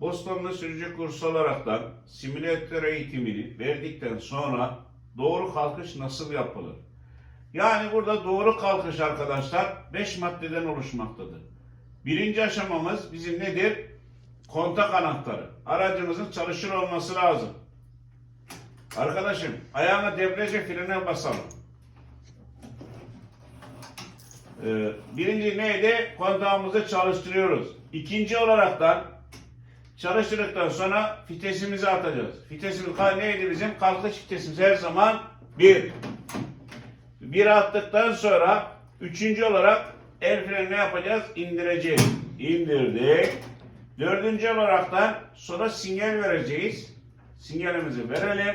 Bostanlı sürücü kursu olaraktan simülatör eğitimini verdikten sonra doğru kalkış nasıl yapılır? Yani burada doğru kalkış arkadaşlar 5 maddeden oluşmaktadır. Birinci aşamamız bizim nedir? Kontak anahtarı. Aracımızın çalışır olması lazım. Arkadaşım ayağına debriyaja frene basalım. Ee, birinci neydi? Kontağımızı çalıştırıyoruz. İkinci olaraktan çalıştırdıktan sonra fitesimizi atacağız. Fitesimiz neydi bizim? Kalkış fitesimiz her zaman bir. Bir attıktan sonra üçüncü olarak el freni ne yapacağız? İndireceğiz. İndirdik. Dördüncü olaraktan sonra sinyal vereceğiz. Sinyalimizi verelim.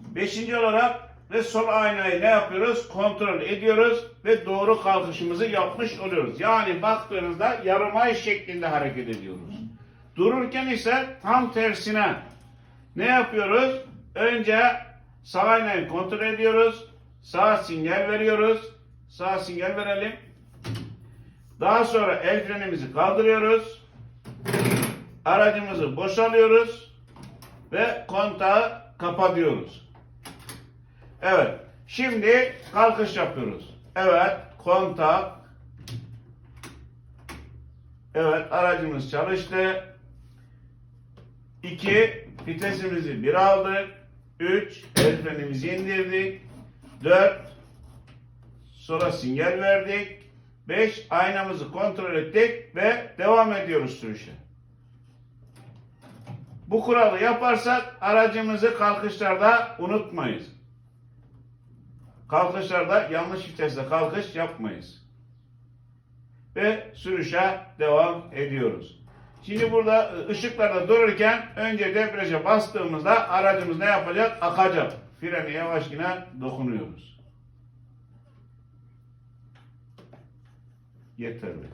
Beşinci olarak ve sol aynayı ne yapıyoruz? Kontrol ediyoruz ve doğru kalkışımızı yapmış oluyoruz. Yani baktığınızda yarım ay şeklinde hareket ediyoruz. Dururken ise tam tersine ne yapıyoruz? Önce sağ aynayı kontrol ediyoruz. Sağ sinyal veriyoruz. Sağ sinyal verelim. Daha sonra el frenimizi kaldırıyoruz. Aracımızı boşalıyoruz ve kontağı kapatıyoruz. Evet. Şimdi kalkış yapıyoruz. Evet. Kontak. Evet. Aracımız çalıştı. 2. Vitesimizi 1 aldık. 3. El frenimizi indirdik. 4. Sonra sinyal verdik. 5. Aynamızı kontrol ettik ve devam ediyoruz sürüşe. Bu kuralı yaparsak aracımızı kalkışlarda unutmayız. Kalkışlarda yanlış vitesle kalkış yapmayız. Ve sürüşe devam ediyoruz. Şimdi burada ışıklarda dururken önce debriyaja bastığımızda aracımız ne yapacak? Akacak. Freni yavaş yine dokunuyoruz. Yeterli.